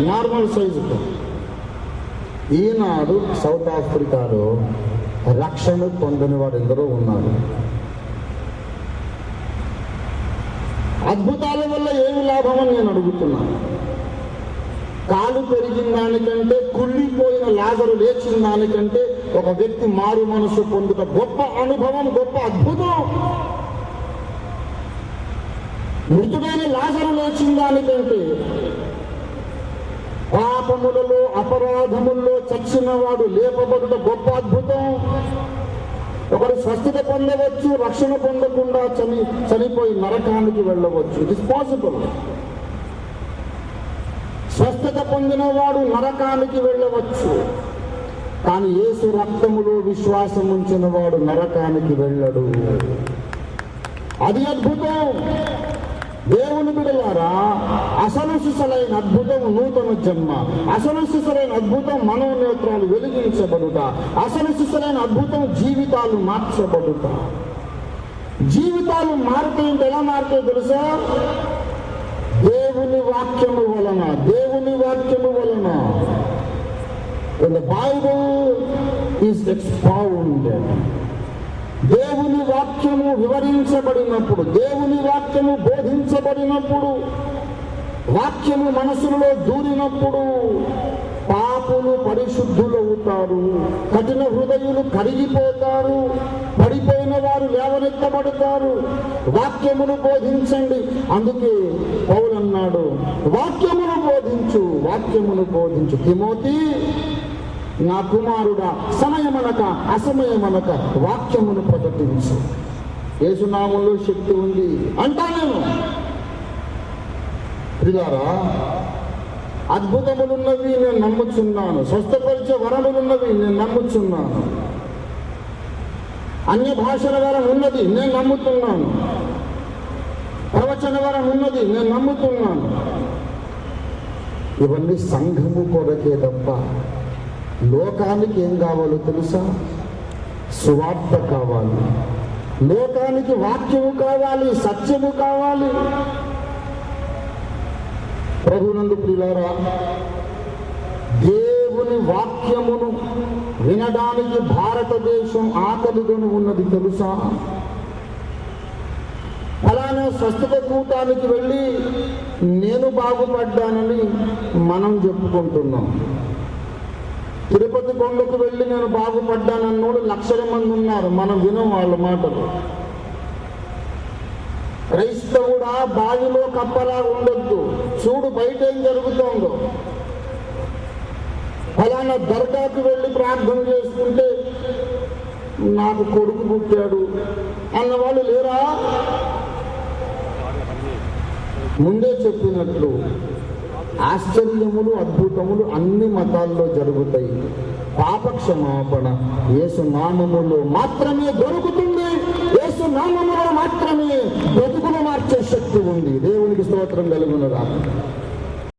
Normal సైజుకు ఈనాడు south ఆఫ్రికాలో రక్షణ పొందని వారు ఎందరో ఉన్నారు. అద్భుతాల వల్ల ఏమి లాభమని నేను అడుగుతున్నాను కాలు పెరిగిన దానికంటే కుళ్ళిపోయిన లాజరు లేచిన దానికంటే ఒక వ్యక్తి మారు మనసు పొందుట గొప్ప అనుభవం గొప్ప అద్భుతం. మృతుడైన లాజరు లేచిన దానికంటే పాపములలో అపరాధముల్లో చచ్చిన వాడు లేపబడుట గొప్ప అద్భుతం. ఒకరు స్వస్థత పొందవచ్చు రక్షణ పొందకుండా చని చనిపోయి నరకానికి వెళ్ళవచ్చు. ఇట్ ఇస్ పాసిబుల్ స్వస్థత పొందిన వాడు నరకానికి వెళ్ళవచ్చు. కానీ యేసు రక్తములో విశ్వాసం ఉంచిన వాడు నరకానికి వెళ్ళడు. అది అద్భుతం. దేవుని బిడలారా అసలు సిసలైన అద్భుతం నూతన జన్మ అసలు సిసలైన అద్భుతం మనోనేత్రాలు వెలిగించబడుట అసలు సిసలైన అద్భుతం జీవితాలు మార్చబడుట. జీవితాలు మారితే ఎలా మారితే తెలుసా? దేవుని వాక్యము వలన దేవుని వాక్యము వలన. When the Bible is expounded, దేవుని వాక్యము వివరించబడినప్పుడు దేవుని వాక్యము బోధించబడినప్పుడు వాక్యము మనసులో దూరినప్పుడు పాపులు పరిశుద్ధులవుతారు కఠిన హృదయులు కరిగిపోతారు. పడిపోయిన వారు లేవనెత్తబడతారు. వాక్యమును బోధించండి. అందుకే పౌలన్నాడు వాక్యమును బోధించు వాక్యమును బోధించు. తిమోతి నా కుమారుడా సమయమనక అసమయమనక వాక్యమును ప్రకటించు. యేసునామంలో శక్తి ఉంది అంటాను. ప్రియారా అద్భుతములున్నవి నేను నమ్ముచున్నాను. స్వస్థపరిచే వరములున్నవి నేను నమ్ముచున్నాను. అన్య భాషల వరం ఉన్నది నేను నమ్ముతున్నాను. ప్రవచన వరం ఉన్నది నేను నమ్ముతున్నాను. ఇవన్నీ సంఘము కొరకే తప్ప లోకానికి ఏం కావాలో తెలుసా? సువార్త కావాలి. లోకానికి వాక్యము కావాలి సత్యము కావాలి. ప్రభునందు ప్రియులారా దేవుని వాక్యమును వినడానికి భారతదేశం ఆకలిగొని ఉన్నది తెలుసా? అలానే స్వస్థత కూటానికి వెళ్ళి నేను బాగుపడ్డానని మనం చెప్పుకుంటున్నాం. తిరుపతి కొండకు వెళ్ళి నేను బాగుపడ్డానన్నోడు లక్షల మంది ఉన్నారు. మనం వినం వాళ్ళ మాటలు. క్రైస్తవుడా బావిలో కప్పలా ఉండొద్దు. చూడు బయట ఏం జరుగుతోందో. ఫలానా దర్గాకు వెళ్ళి ప్రార్థన చేసుకుంటే నాకు కొడుకు పుట్టాడు. అన్న వాళ్ళు లేరా? ముందే చెప్పినట్లు. ఆశ్చర్యములు అద్భుతములు అన్ని మతాల్లో జరుగుతాయి. పాపక్షమాపణ యేసు నామములో మాత్రమే దొరుకుతుంది. యేసు నామములో మాత్రమే బ్రతుకులు మార్చే శక్తి ఉంది. దేవునికి స్తోత్రం కలుగునరా.